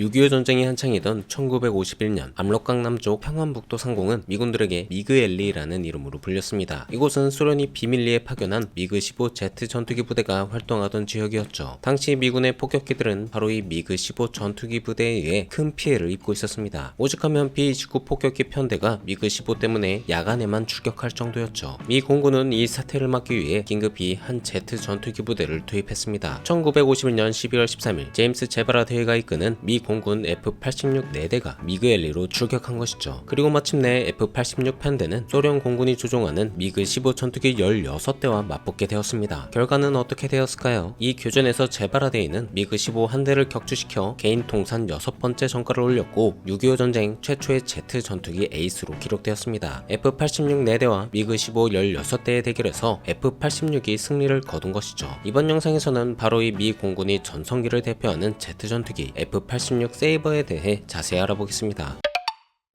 6.25 전쟁이 한창이던 1951년 압록강 남쪽 평안북도 상공은 미군들에게 미그엘리라는 이름으로 불렸습니다. 이곳은 소련이 비밀리에 파견한 미그-15Z 전투기 부대가 활동하던 지역이었죠. 당시 미군의 폭격기들은 바로 이 미그-15 전투기 부대에 의해 큰 피해를 입고 있었습니다. 오죽하면 B-29 폭격기 편대가 미그-15 때문에 야간에만 출격할 정도였죠. 미 공군은 이 사태를 막기 위해 긴급히 한 Z 전투기 부대를 투입했습니다. 1951년 12월 13일 제임스 제바라 대회가 이끄는 미 공군 F-86 4대가 미그엘리로 출격한 것이죠. 그리고 마침내 F-86 편대는 소련 공군이 조종하는 미그-15 전투기 16대와 맞붙게 되었습니다. 결과는 어떻게 되었을까요? 이 교전에서 제바라 대위는 미그-15 한 대를 격추시켜 개인 통산 여섯 번째 성과를 올렸고 6.25 전쟁 최초의 Z 전투기 에이스로 기록되었습니다. F-86 4대와 미그-15 16대의 대결에서 F-86이 승리를 거둔 것이죠. 이번 영상에서는 바로 이 미 공군이 전성기를 대표하는 Z 전투기 F-86 세이버에 대해 자세히 알아보겠습니다.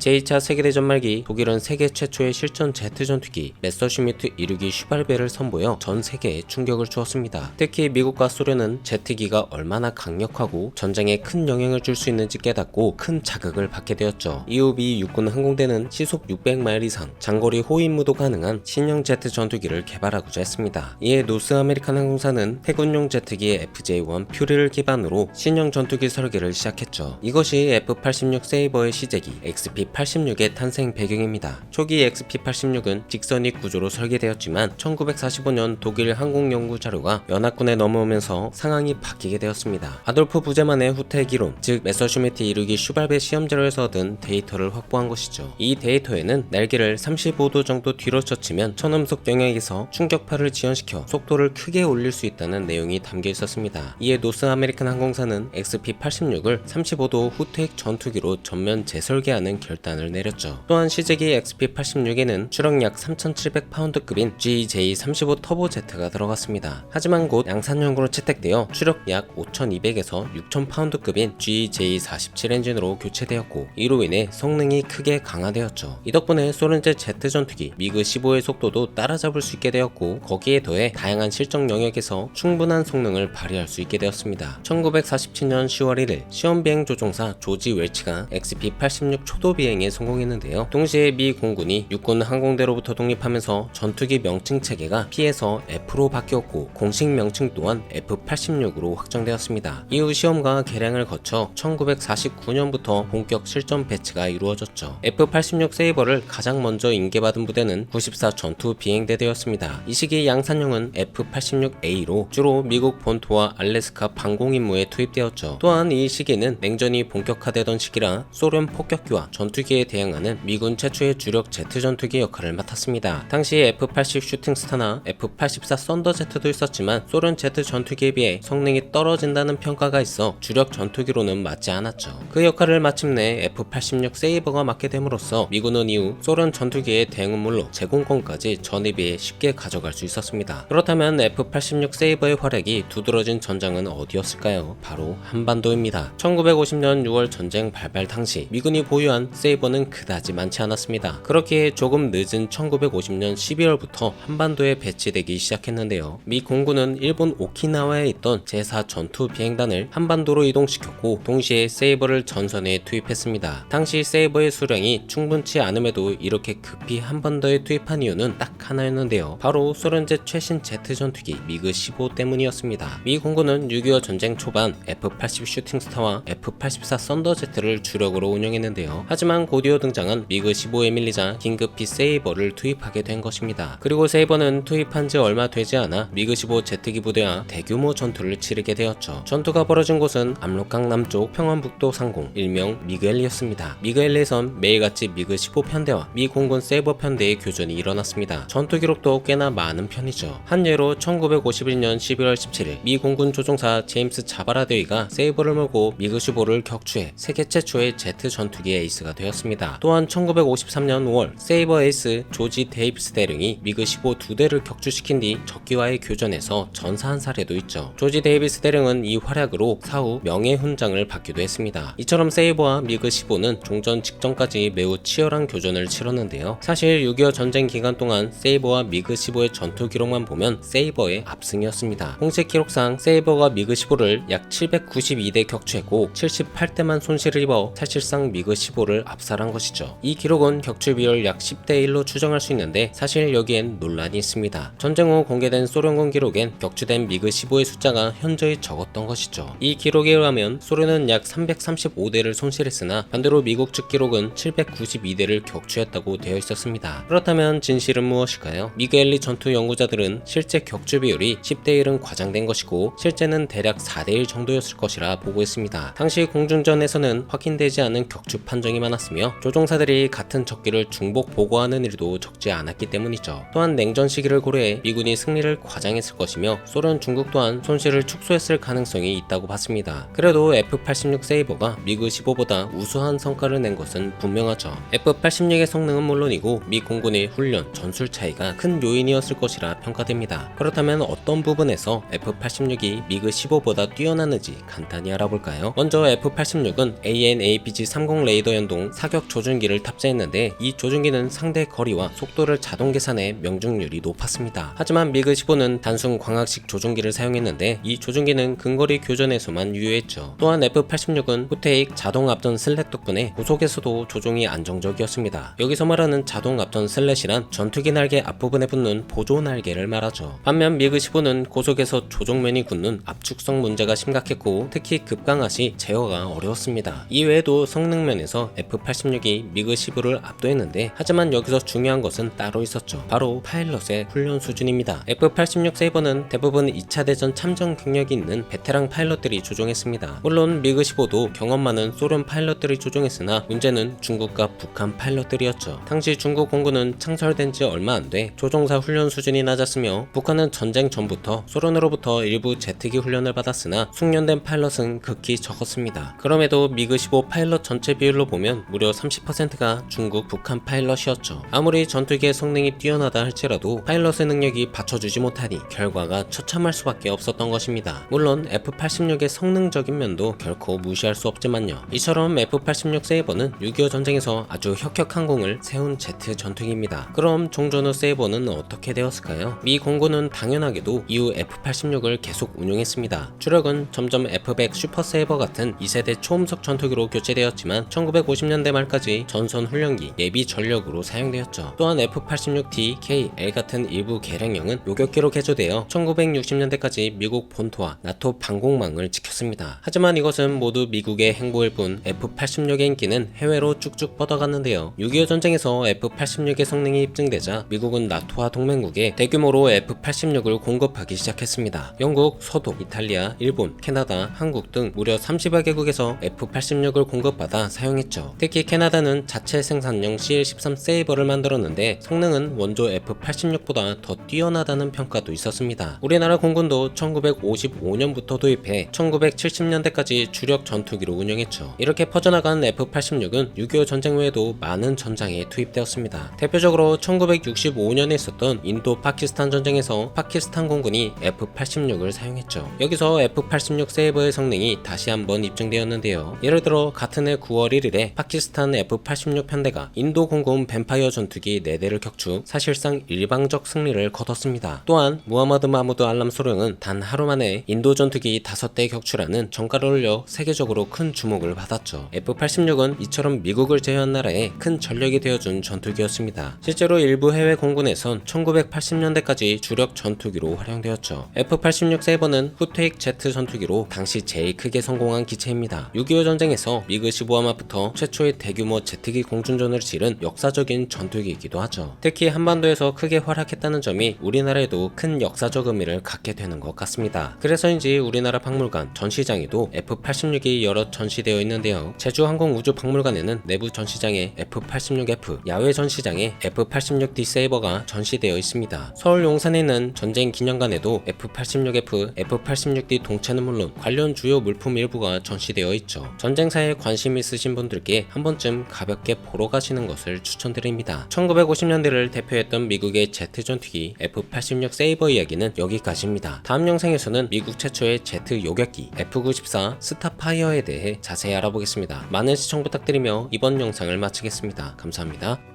제2차 세계대전 말기 독일은 세계 최초의 실전 제트 전투기 메서슈미트 262 슈발베를 선보여 전 세계에 충격을 주었습니다. 특히 미국과 소련은 제트기가 얼마나 강력하고 전쟁에 큰 영향을 줄 수 있는지 깨닫고 큰 자극을 받게 되었죠. 이후 미 육군 항공대는 시속 600마일 이상 장거리 호위무도 가능한 신형 제트 전투기를 개발하고자 했습니다. 이에 노스 아메리칸 항공사는 해군용 제트기 FJ-1 퓨리를 기반으로 신형 전투기 설계를 시작했죠. 이것이 F-86 세이버의 시제기 XP 86의 탄생 배경입니다. 초기 XP-86은 직선이 구조로 설계되었지만 1945년 독일 항공연구 자료가 연합군에 넘어오면서 상황이 바뀌게 되었습니다. 아돌프 부제만의 후퇴 기론, 즉 메서슈미트 이루기 슈발베 시험 자료에서 얻은 데이터를 확보한 것이죠. 이 데이터에는 날개를 35도 정도 뒤로 젖히면 천음속 영역에서 충격파를 지연시켜 속도를 크게 올릴 수 있다는 내용이 담겨 있었습니다. 이에 노스 아메리칸 항공사는 XP-86을 35도 후퇴 전투기로 전면 재설계하는 결 단을 내렸죠. 또한 시제기 XP-86에는 추력 약 3,700파운드급인 GJ35 터보 제트가 들어갔습니다. 하지만 곧 양산형으로 채택되어 추력 약 5,200에서 6,000파운드급인 GJ47 엔진으로 교체되었고 이로 인해 성능이 크게 강화되었죠. 이 덕분에 소련제 제트 전투기 미그-15의 속도도 따라잡을 수 있게 되었고 거기에 더해 다양한 실정 영역에서 충분한 성능을 발휘할 수 있게 되었습니다. 1947년 10월 1일 시험 비행 조종사 조지 웰치가 XP-86 초도 비 행에 성공했는데요. 동시에 미 공군이 육군 항공대로부터 독립하면서 전투기 명칭 체계가 P에서 F로 바뀌었고 공식 명칭 또한 F-86으로 확정되었습니다. 이후 시험과 개량을 거쳐 1949년부터 본격 실전 배치가 이루어졌죠. F-86 세이버를 가장 먼저 인계받은 부대는 94 전투 비행대대였습니다. 이 시기 양산형은 F-86A로 주로 미국 본토와 알래스카 방공 임무에 투입되었죠. 또한 이 시기는 냉전이 본격화되던 시기라 소련 폭격기와 전투 기에 대항하는 미군 최초의 주력 제트 전투기 역할을 맡았습니다. 당시 F-80 슈팅스타나 F-84 썬더제트도 있었지만 소련 제트 전투기에 비해 성능이 떨어진다는 평가가 있어 주력 전투기로는 맞지 않았죠. 그 역할을 마침내 F-86 세이버가 맡게 됨으로써 미군은 이후 소련 전투기의 대응은 물론 제공권까지 전에 비해 쉽게 가져갈 수 있었습니다. 그렇다면 F-86 세이버의 활약이 두드러진 전장은 어디였을까요? 바로 한반도입니다. 1950년 6월 전쟁 발발 당시 미군이 보유한 세이버는 그다지 많지 않았습니다. 그렇기에 조금 늦은 1950년 12월부터 한반도에 배치되기 시작했는데요. 미 공군은 일본 오키나와에 있던 제4 전투 비행단을 한반도로 이동시켰고 동시에 세이버를 전선에 투입했습니다. 당시 세이버의 수량이 충분치 않음에도 이렇게 급히 한반도에 투입한 이유는 딱 하나였는데요. 바로 소련제 최신 제트 전투기 미그 15 때문이었습니다. 미 공군은 6.25 전쟁 초반 F-80 슈팅스타와 F-84 썬더제트를 주력으로 운영했는데요. 하지만 곧이어 등장한 미그 15에 밀리자 긴급히 세이버를 투입하게 된 것입니다. 그리고 세이버는 투입한 지 얼마 되지 않아 미그 15 제트기 부대와 대규모 전투를 치르게 되었죠. 전투가 벌어진 곳은 압록강 남쪽 평안북도 상공 일명 미그엘리였습니다. 미그엘리에선 매일같이 미그 15 편대와 미 공군 세이버 편대의 교전이 일어났습니다. 전투 기록도 꽤나 많은 편이죠. 한 예로 1951년 11월 17일 미 공군 조종사 제임스 자바라 대위가 세이버를 몰고 미그 15를 격추해 세계 최초의 제트 전투기 에이스가 되었습니다. 또한 1953년 5월 세이버 에이스 조지 데이비스 대령이 미그 15 두 대를 격추시킨 뒤 적기와의 교전에서 전사한 사례도 있죠. 조지 데이비스 대령은 이 활약으로 사후 명예훈장을 받기도 했습니다. 이처럼 세이버와 미그 15는 종전 직전까지 매우 치열한 교전을 치렀는데요. 사실 6.25 전쟁 기간 동안 세이버와 미그 15의 전투 기록만 보면 세이버의 압승이었습니다. 공식 기록상 세이버가 미그 15를 약 792대 격추했고 78대만 손실을 입어 사실상 미그 15를 압살한 것이죠. 이 기록은 격추 비율 약 10대 1로 추정할 수 있는데 사실 여기엔 논란이 있습니다. 전쟁 후 공개된 소련군 기록엔 격추된 미그 15의 숫자가 현저히 적었던 것이죠. 이 기록에 의하면 소련은 약 335대를 손실했으나 반대로 미국 측 기록은 792대를 격추했다고 되어 있었습니다. 그렇다면 진실은 무엇일까요? 미그엘리 전투 연구자들은 실제 격추 비율이 10대 1은 과장된 것이고 실제는 대략 4대 1 정도였을 것이라 보고 있습니다. 당시 공중전에서는 확인되지 않은 격추 판정이 많았 으며 조종사들이 같은 적기를 중복 보고하는 일도 적지 않았기 때문이죠. 또한 냉전 시기를 고려해 미군이 승리를 과장했을 것이며 소련 중국 또한 손실을 축소했을 가능성이 있다고 봤습니다. 그래도 F-86 세이버가 미그 15보다 우수한 성과를 낸 것은 분명하죠. F-86의 성능은 물론이고 미 공군의 훈련, 전술 차이가 큰 요인이었을 것이라 평가됩니다. 그렇다면 어떤 부분에서 F-86이 미그 15보다 뛰어나는지 간단히 알아볼까요? 먼저 F-86은 AN/APG-30 레이더 연동 사격 조준기를 탑재했는데 이 조준기는 상대 거리와 속도를 자동 계산해 명중률이 높았습니다. 하지만 미그 15는 단순 광학식 조준기를 사용했는데 이 조준기는 근거리 교전에서만 유효했죠. 또한 F-86은 후테익 자동 앞전 슬랫 덕분에 고속에서도 조종이 안정적이었습니다. 여기서 말하는 자동 앞전 슬랫이란 전투기 날개 앞부분에 붙는 보조 날개를 말하죠. 반면 미그 15는 고속에서 조종면이 굳는 압축성 문제가 심각했고 특히 급강하 시 제어가 어려웠습니다. 이외에도 성능 면에서 F-86이 미그 15를 압도했는데 하지만 여기서 중요한 것은 따로 있었죠. 바로 파일럿의 훈련 수준입니다. F-86 세이버는 대부분 2차 대전 참전 경력이 있는 베테랑 파일럿들이 조종했습니다. 물론 미그 15도 경험 많은 소련 파일럿들이 조종했으나 문제는 중국과 북한 파일럿들이었죠. 당시 중국 공군은 창설된 지 얼마 안 돼 조종사 훈련 수준이 낮았으며 북한은 전쟁 전부터 소련으로부터 일부 제트기 훈련을 받았으나 숙련된 파일럿은 극히 적었습니다. 그럼에도 미그 15 파일럿 전체 비율로 보면 무려 30%가 중국, 북한 파일럿이었죠. 아무리 전투기의 성능이 뛰어나다 할지라도 파일럿의 능력이 받쳐주지 못하니 결과가 처참할 수밖에 없었던 것입니다. 물론 F-86의 성능적인 면도 결코 무시할 수 없지만요. 이처럼 F-86 세이버는 6.25 전쟁에서 아주 혁혁 항공을 세운 제트 전투기입니다. 그럼 종전 후 세이버는 어떻게 되었을까요? 미 공군은 당연하게도 이후 F-86을 계속 운용했습니다. 주력은 점점 F-100 슈퍼 세이버 같은 2세대 초음속 전투기로 교체되었지만 1950년 대 말까지 전선 훈련기, 예비 전력으로 사용되었죠. 또한 F-86D, K, L 같은 일부 개량형은 요격기로 개조되어 1960년대까지 미국 본토와 나토 방공망을 지켰습니다. 하지만 이것은 모두 미국의 행보일 뿐 F-86의 인기는 해외로 쭉쭉 뻗어갔는데요. 6.25 전쟁에서 F-86의 성능이 입증되자 미국은 나토와 동맹국에 대규모로 F-86을 공급하기 시작했습니다. 영국, 서독, 이탈리아, 일본, 캐나다, 한국 등 무려 30여 개국에서 F-86을 공급받아 사용했죠. 특히 캐나다는 자체 생산용 CL-13 세이버를 만들었는데 성능은 원조 F-86보다 더 뛰어나다는 평가도 있었습니다. 우리나라 공군도 1955년부터 도입해 1970년대까지 주력 전투기로 운영했죠. 이렇게 퍼져나간 F-86은 6.25 전쟁 외에도 많은 전장에 투입되었습니다. 대표적으로 1965년에 있었던 인도 파키스탄 전쟁에서 파키스탄 공군이 F-86을 사용했죠. 여기서 F-86 세이버의 성능이 다시 한번 입증되었는데요. 예를 들어 같은 해 9월 1일에 파키스탄 F-86 편대가 인도 공군 뱀파이어 전투기 4대를 격추 사실상 일방적 승리를 거뒀습니다. 또한 무하마드 마무드 알람 소령은 단 하루 만에 인도 전투기 5대 격추라는 정가를 올려 세계적으로 큰 주목을 받았죠. F-86은 이처럼 미국을 제외한 나라에 큰 전력이 되어준 전투기였습니다. 실제로 일부 해외 공군에선 1980년대까지 주력 전투기로 활용되었죠. F-86 세이버는 후테익 제트 전투기로 당시 제일 크게 성공한 기체입니다. 6.25 전쟁에서 미그 15화마부터 최초 의 대규모 제트기 공중전을 치른 역사적인 전투기이기도 하죠. 특히 한반도에서 크게 활약했다는 점이 우리나라에도 큰 역사적 의미를 갖게 되는 것 같습니다. 그래서인지 우리나라 박물관 전시장에도 F-86이 여러 전시되어 있는데요. 제주항공우주박물관에는 내부 전시장에 F-86F, 야외 전시장에 F-86D 세이버가 전시되어 있습니다. 서울 용산에 있는 전쟁 기념관에도 F-86F, F-86D 동체는 물론 관련 주요 물품 일부가 전시되어 있죠. 전쟁사에 관심 있으신 분들께 한 번쯤 가볍게 보러 가시는 것을 추천드립니다. 1950년대를 대표했던 미국의 제트 전투기 F-86 세이버 이야기는 여기까지입니다. 다음 영상에서는 미국 최초의 제트 요격기 F-94 스타파이어에 대해 자세히 알아보겠습니다. 많은 시청 부탁드리며 이번 영상을 마치겠습니다. 감사합니다.